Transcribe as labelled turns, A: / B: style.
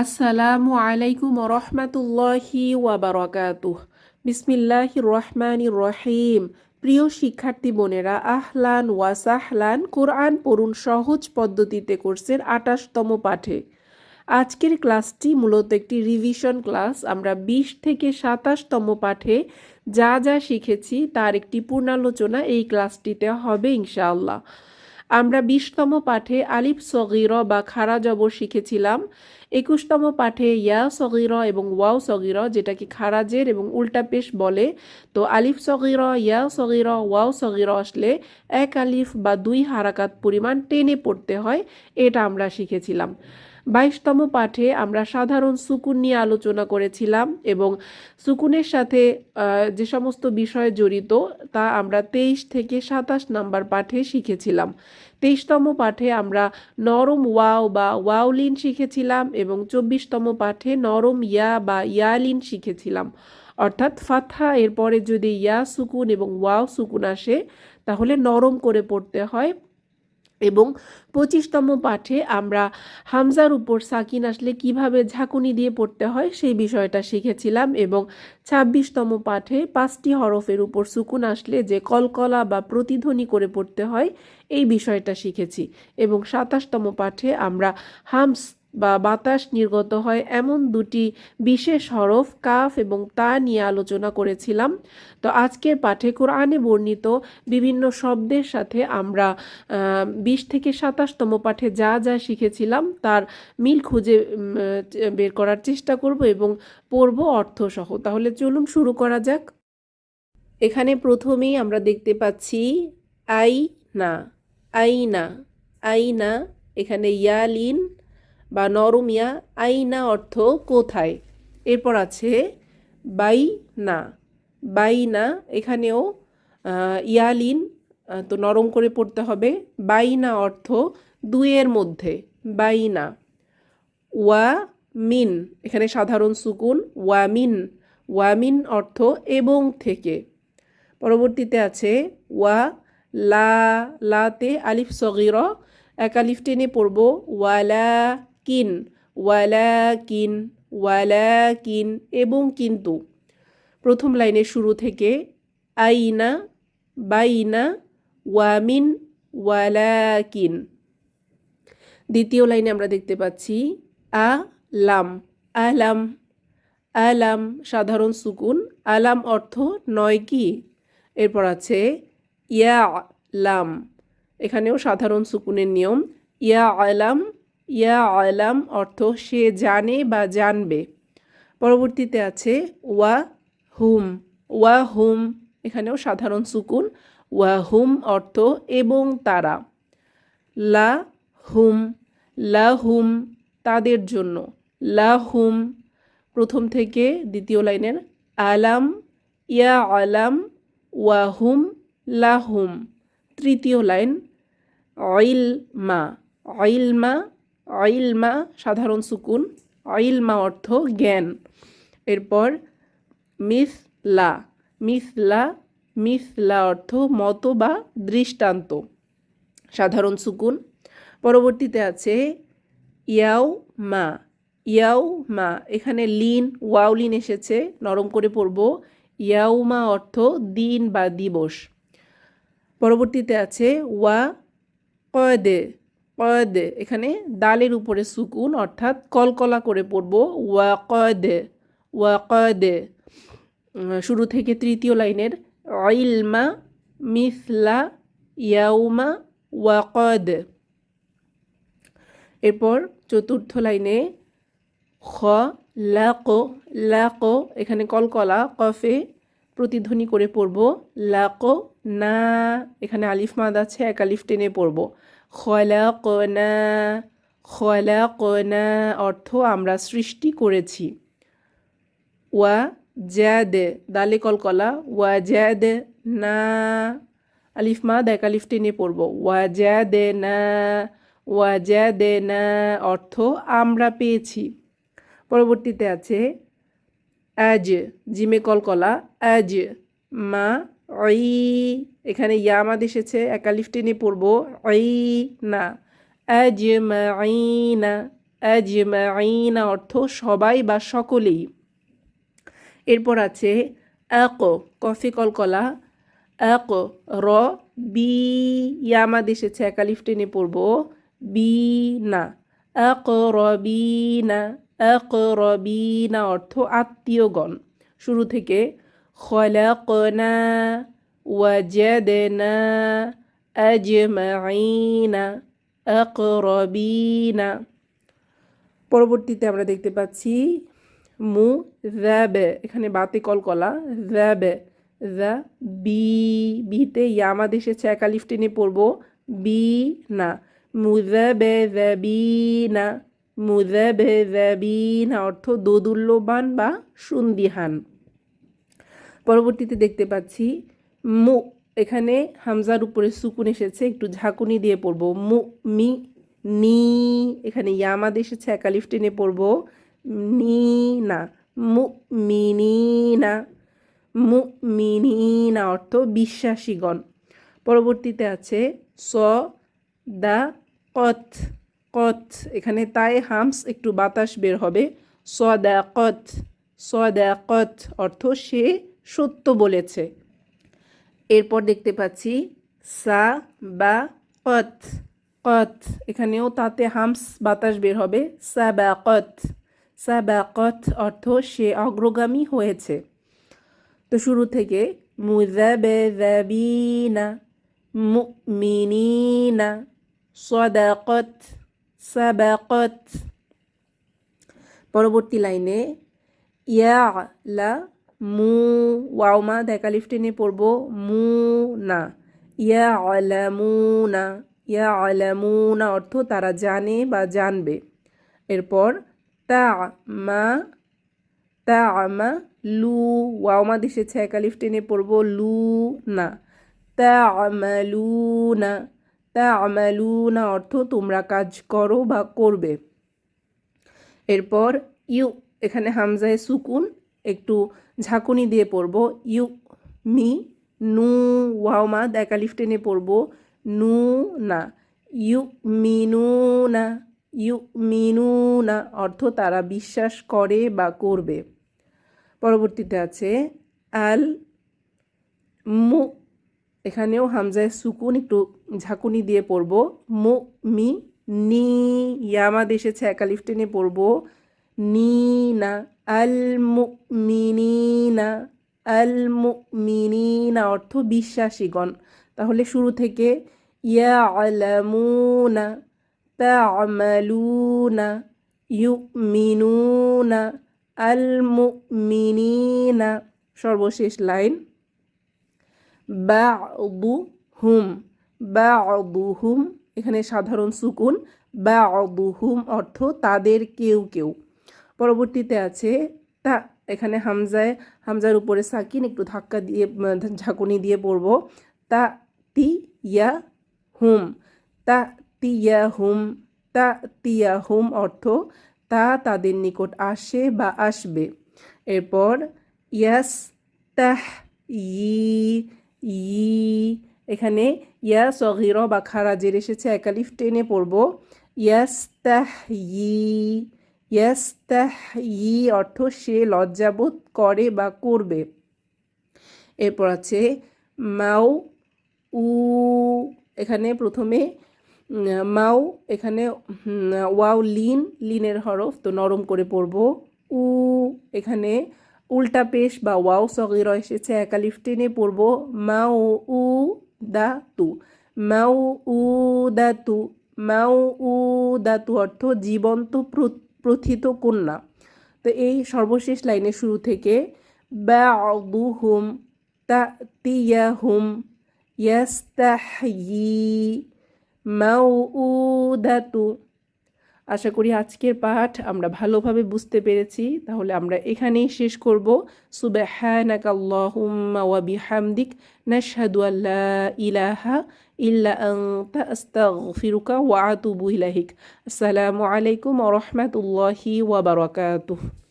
A: আসসালামু আলাইকুম রহমাতুল্লাহি ওয়াবারাকাতুহ। বিসমিল্লাহ রহমান রহিম প্রিয় শিক্ষার্থী বোনেরা, আহলান ওয়াসাহলান কোরআন পড়ুন সহজ পদ্ধতিতে কোর্সের আটাশতম পাঠে। আজকের ক্লাসটি মূলত একটি রিভিশন ক্লাস। আমরা বিশ থেকে সাতাশতম পাঠে যা যা শিখেছি তার একটি পূর্ণালোচনা এই ক্লাসটিতে হবে ইনশাআল্লাহ। আমরা বিশতম পাঠে আলিফ সগির বা খারা জবর শিখেছিলাম। একুশতম পাঠে ইয়া সগির এবং ওয়াও সগির, যেটাকে খারাজের এবং উল্টা পেশ বলে, তো আলিফ সগির, ইয়া সগির, ওয়াও সগির আসলে এক আলিফ বা দুই হারাকাত পরিমাণ টেনে পড়তে হয়, এটা আমরা শিখেছিলাম। বাইশতম পাঠে আমরা সাধারণ সুকুন নিয়ে আলোচনা করেছিলাম এবং সুকুনের সাথে যে সমস্ত বিষয় জড়িত তা আমরা তেইশ থেকে সাতাশ নাম্বার পাঠে শিখেছিলাম। তেইশতম পাঠে আমরা নরম ওয়াও বা ওয়াওলিন শিখেছিলাম এবং চব্বিশতম পাঠে নরম ইয়া বা ইয়ালিন শিখেছিলাম। অর্থাৎ ফাথা এরপরে যদি ইয়া সুকুন এবং ওয়াও সুকুন আসে, তাহলে নরম করে পড়তে হয়। এবং পঁচিশতম পাঠে আমরা হামজার উপর সাকিন আসলে কীভাবে ঝাঁকুনি দিয়ে পড়তে হয় সেই বিষয়টা শিখেছিলাম এবং ছাব্বিশতম পাঠে পাঁচটি হরফের উপর সুকুন আসলে যে কলকলা বা প্রতিধ্বনি করে পড়তে হয়, এই বিষয়টা শিখেছি। এবং সাতাশতম পাঠে আমরা হামস বা বাতাস নির্গত হয় এমন দুটি বিশেষ হরফ, কাফ এবং তা নিয়ে আলোচনা করেছিলাম। তো আজকের পাঠে কোরআনে বর্ণিত বিভিন্ন শব্দের সাথে আমরা বিশ থেকে সাতাশতম পাঠে যা যা শিখেছিলাম তার মিল খুঁজে বের করার চেষ্টা করব এবং পড়ব অর্থসহ। তাহলে চলুন শুরু করা যাক। এখানে প্রথমেই আমরা দেখতে পাচ্ছি আই না আই না আই না এখানে ইয়ালিন বা নরমিয়া আইনা অর্থ কোথায়? এরপর আছে বাই না। বাই না, এখানেও ইয়ালিন তো নরম করে পড়তে হবে। বাইনা অর্থ দুইয়ের মধ্যে। বাইনা ওয়া মিন, এখানে সাধারণ সুকুন। ওয়ামিন ওয়ামিন অর্থ এবং থেকে। পরবর্তীতে আছে ওয়া লা, লাতে আলিফ সগির। এক আলিফ টেনে পড়ব। ওয়ালা কিন ওয়ালাকিন ওয়ালাকিন এবং কিন্তু। প্রথম লাইনের শুরু থেকে আইনা, বাইনা, ওয়ামিন, ওয়ালাকিন। দ্বিতীয় লাইনে আমরা দেখতে পাচ্ছি আ লাম আলাম আলাম সাধারণ সুকুন, আলাম অর্থ নয় কি? এরপর আছে ইয়া লাম এখানেও সাধারণ সুকুনের নিয়ম ইয়া আলাম ইয়া আলাম অর্থ সে জানে বা জানবে। পরবর্তীতে আছে ওয়া হুম। ওয়া হুম এখানেও সাধারণ সুকুন। ওয়া হুম অর্থ এবং তারা। লা হুম। লা হুম তাদের জন্য। লা হুম প্রথম থেকে দ্বিতীয় লাইনের আলাম, ইয়া আলাম, ওয়া হুম, লা হুম। তৃতীয় লাইন, অইল মা। অইল মা অইলমা, সাধারণ সুকুন, অইলমা অর্থ জ্ঞান। এরপর মিসলা মিসলা মিসলা অর্থ মতো বা দৃষ্টান্ত। সাধারণ সুকুন। পরবর্তীতে আছে ইয়াও মা ইয়াও মা, এখানে লিন, ওয়াও লিন এসেছে, নরম করে পড়ব। ইয়াউমা অর্থ দিন বা দিবস। পরবর্তীতে আছে ওয়া কদে এখানে দালের উপরে সুকুন, অর্থাৎ কলকলা করে পড়ব ওয়া কয়েদ ওয়া কয়েদ শুরু থেকে তৃতীয় লাইনের অইলমা মিসলা, ইয়াউমা ওয়া কয়েদ এরপর চতুর্থ লাইনে খ, লাক লাক, এখানে কলকলা, কফে প্রতিধ্বনি করে পড়ব, লাক, না, এখানে আলিফ মাদ আছে, এক আলিফ টেনে পড়ব। খলাকনা খলাকনা অর্থ আমরা সৃষ্টি করেছি। ওয়া জ্যাদ দালে কলকলা ওয়া জ্যাদ না। আলিফ মা, দেখ আলিফ টেনে পড়ব। ওয়া জ্যাদ না, ওয়া জ্যাদ না অর্থ আমরা পেয়েছি। পরবর্তীতে আছে অ্যাজ জিমে কলকলা অ্যাজ মা অই এখানে ইয়ামাদ এসেছে একালিফ টেনে পড়ব। অই না অর্থ সবাই বা সকলেই। এরপর আছে এক কফি কলকলা। এক র, বি ইয়ামাদ এসেছে একালিফ টেনে পড়ব। বি না এক রবি না এক রবি না অর্থ আত্মীয়গণ। শুরু থেকে খলাকনা ওয়াজাদনা আজমাইনা আকরবিনা পরবর্তীতে আমরা দেখতে পাচ্ছি মু দ্যাবে এখানে বাতে কলকলা দ্যাবে দ্য বি, বিতে ইয়ামাদ এসেছে একালিফ টেনে পড়ব, বি, না। মুজাবে না। মুজাবে না অর্থ দোদুল্যবান বা সুন্দিহান। পরবর্তীতে দেখতে পাচ্ছি মু, এখানে হামজার উপরে সুকুন এসেছে, একটু ঝাঁকুনি দিয়ে পড়ব। মু, মি, নি, এখানে ইয়ামাদ এসেছে একালিফ টেনে পড়ব। নি, না, মু মিনি না মু মিনি না অর্থ বিশ্বাসীগণ। পরবর্তীতে আছে স, দা কথ কথ এখানে তাই হামস, একটু বাতাস বের হবে। স, দা কথ স, দা কথ অর্থ সে সত্য বলেছে। এরপর দেখতে পাচ্ছি সা, বা কথ কথ এখানেও তাতে হামস বাতাস বের হবে। সা, বা কথ সা, বা কথ অর্থ সে অগ্রগামী হয়েছে। তো শুরু থেকে মুজাবেজাবিনা মুমিনিনা, সদাকত, সাবাকত। পরবর্তী লাইনে ইয়া লা মু ওয়াওমা দেখালিফ টেনে পড়ব। মু, না। ইয়া আলামুনা। ইয়া আলামুনা অর্থ তারা জানে বা জানবে। এরপর, তা মা, তা আমা লু ওয়াওমা দিশেছে একালিফ টেনে পড়ব। লু, না। তা আমালু না তা আমালু না অর্থ তোমরা কাজ করো বা করবে। এরপর, ইউ, এখানে হামজায় সুকুন, একটু ঝাঁকুনি দিয়ে পড়ব। ইউ, মি, নু ওয়াওমা একালিফ টেনে পড়ব। নু, না। ইউ মিনু না ইউ মিনু না অর্থ তারা বিশ্বাস করে বা করবে। পরবর্তীতে আছে আল, মু, এখানেও হামজায় সুকুন একটু ঝাঁকুনি দিয়ে পড়ব। মু, মি, নি, ইয়ামাদ এসেছে একালিফ টেনে পড়ব। নি না আল মুমিনিনা আল মুমিনিনা অর্থ বিশ্বাসীগণ। তাহলে শুরু থেকে ইয়া আলামুনা তা'মালুনা, ইউমিনুনা আল মুমিনিনা সর্বশেষ লাইন। বা'দু হুম বা'দু হুম এখানে সাধারণ সুকুন। বা হুম অর্থ তাদের কেউ কেউ। পরবর্তীতে আছে। তা এখানে হামজায়, হামজার উপরে সাকিন একটু ধাক্কা দিয়ে ঝাঁকুনি দিয়ে পড়ব। তা তি ইয়া হুম, তা তিয়া হুম, তা তিয়া হুম অর্থ তা তাদের নিকট আসে বা আসবে। এরপর ইয়াস তাহ ই ই, এখানে ইয়া সগির বা খারাজের এসেছে একালিফ টেনে পড়ব। ইয়াস তাহ ই ইয়াস্তাহি অর্থ সে লজ্জাবোধ করে বা করবে। এরপর আছে মাও উ, এখানে প্রথমে, মাও এখানে, ওয়াও লিন, লিনের হরফ, তো নরম করে পড়ব। উ, এখানে উল্টা পেশ বা ওয়াও সগির এসেছে একালিফ টেনে পড়ব। মাও উ, দা, তু। মাও উ, দা, তু। মাও উ, দা, তু অর্থ জীবন্ত প্রথিত কন্যা। তো এই সর্বশেষ লাইনের শুরু থেকে বাউহুম তাতিয়াহুম ইয়াস্তাহয়ি মাউদাতু আশা করি আজকের পাঠ আমরা ভালোভাবে বুঝতে পেরেছি। তাহলে আমরা এখানেই শেষ করব। সুবাহানাক আল্লাহুম্মা ওয়া বিহামদিক, নাশহাদু আল্লা ইলাহা ইল্লা আনতা আস্তাগফিরুকা ওয়া আতুবু ইলাইক আসসালামু আলাইকুম ওয়া রাহমাতুল্লাহি ওয়া বারাকাতুহু